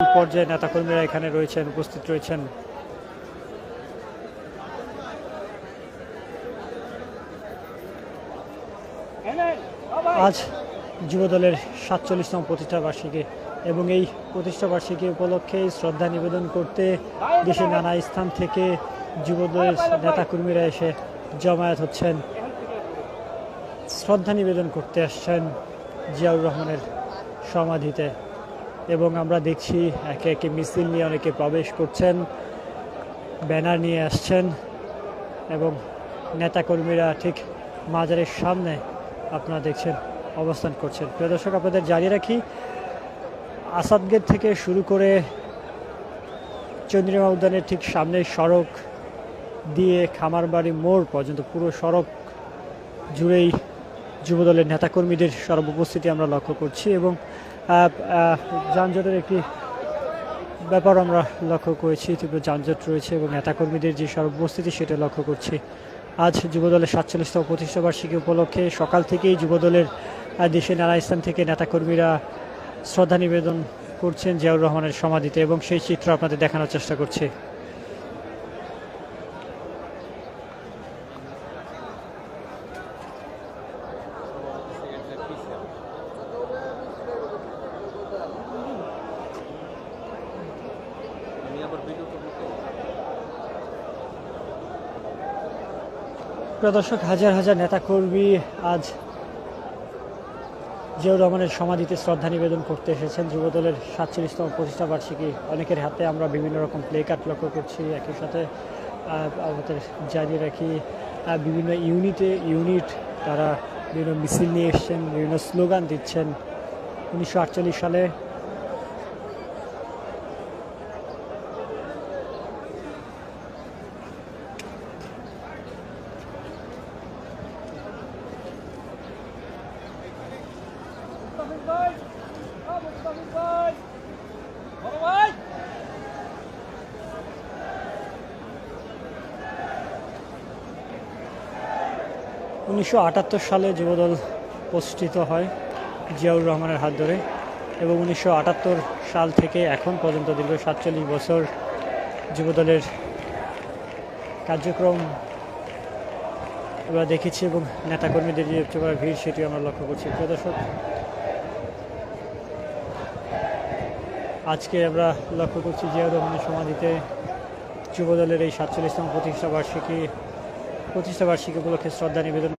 পর্যায়ে নেতাকর্মীরা এখানে রয়েছেন, উপস্থিত রয়েছেন। আজ যুবদলের সাতচল্লিশতম প্রতিষ্ঠা বার্ষিকী এবং এই প্রতিষ্ঠা বার্ষিকী উপলক্ষে শ্রদ্ধা নিবেদন করতে দেশের নানা স্থান থেকে যুবদলের নেতাকর্মীরা এসে জমায়েত হচ্ছেন। শ্রদ্ধা নিবেদন করতে আসছেন জিয়াউর রহমানের সমাধিতে। এবং আমরা দেখছি একে একে মিছিল নিয়ে অনেকে প্রবেশ করছেন, ব্যানার নিয়ে আসছেন এবং নেতাকর্মীরা ঠিক মাজারের সামনে আপনারা দেখছেন অবস্থান করছেন। প্রিয় দর্শক, আপনাদের জানিয়ে রাখি, আসাদ গেট থেকে শুরু করে চন্দ্রিমা উদ্যানের ঠিক সামনে সড়ক দিয়ে খামারবাড়ি মোড় পর্যন্ত পুরো সড়ক জুড়েই যুবদলের নেতাকর্মীদের সর্বোপস্থিতি আমরা লক্ষ্য করছি এবং যানজটের একটি ব্যাপার আমরা লক্ষ্য করেছি, তীব্র যানজট রয়েছে এবং নেতাকর্মীদের যে সর্বোপস্থিতি সেটা লক্ষ্য করছি। আজ যুবদলের সাতচল্লিশতম প্রতিষ্ঠা বার্ষিকী উপলক্ষে সকাল থেকেই যুবদলের দেশে নানা স্থান থেকে নেতাকর্মীরা শ্রদ্ধা নিবেদন করছেন জিয়াউর রহমানের সমাধিতে এবং সেই চিত্র আপনাদের দেখানোর চেষ্টা করছি। প্রিয় দর্শক, হাজার হাজার নেতাকর্মী আজ জিয়াউর রহমানের সমাধিতে শ্রদ্ধা নিবেদন করতে এসেছেন। যুবদলের সাতচল্লিশতম প্রতিষ্ঠা বার্ষিকী অনেকের হাতে আমরা বিভিন্ন রকম প্লে কার্ড লক্ষ্য করছি, একই সাথে আমাদের জানিয়ে রাখি বিভিন্ন ইউনিটে, ইউনিট তারা বিভিন্ন মিছিল নিয়ে এসছেন, বিভিন্ন স্লোগান দিচ্ছেন। উনিশশো আটচল্লিশ সালে উনিশশো আটাত্তর সালে যুবদল প্রতিষ্ঠিত হয় জিয়াউর রহমানের হাত ধরে এবং উনিশশো আটাত্তর সাল থেকে এখন পর্যন্ত দীর্ঘ সাতচল্লিশ বছর যুবদলের কার্যক্রম আমরা দেখেছি এবং নেতাকর্মীদের যে উচ্চ করা ভিড় সেটি আমরা লক্ষ্য করছি। প্রিয় দর্শক আজকে আমরা লক্ষ্য করছি জিয়াউর রহমানের সমাধিতে যুবদলের এই সাতচল্লিশতম প্রতিষ্ঠাবার্ষিকী প্রতিষ্ঠাবার্ষিকী উপলক্ষে শ্রদ্ধা নিবেদন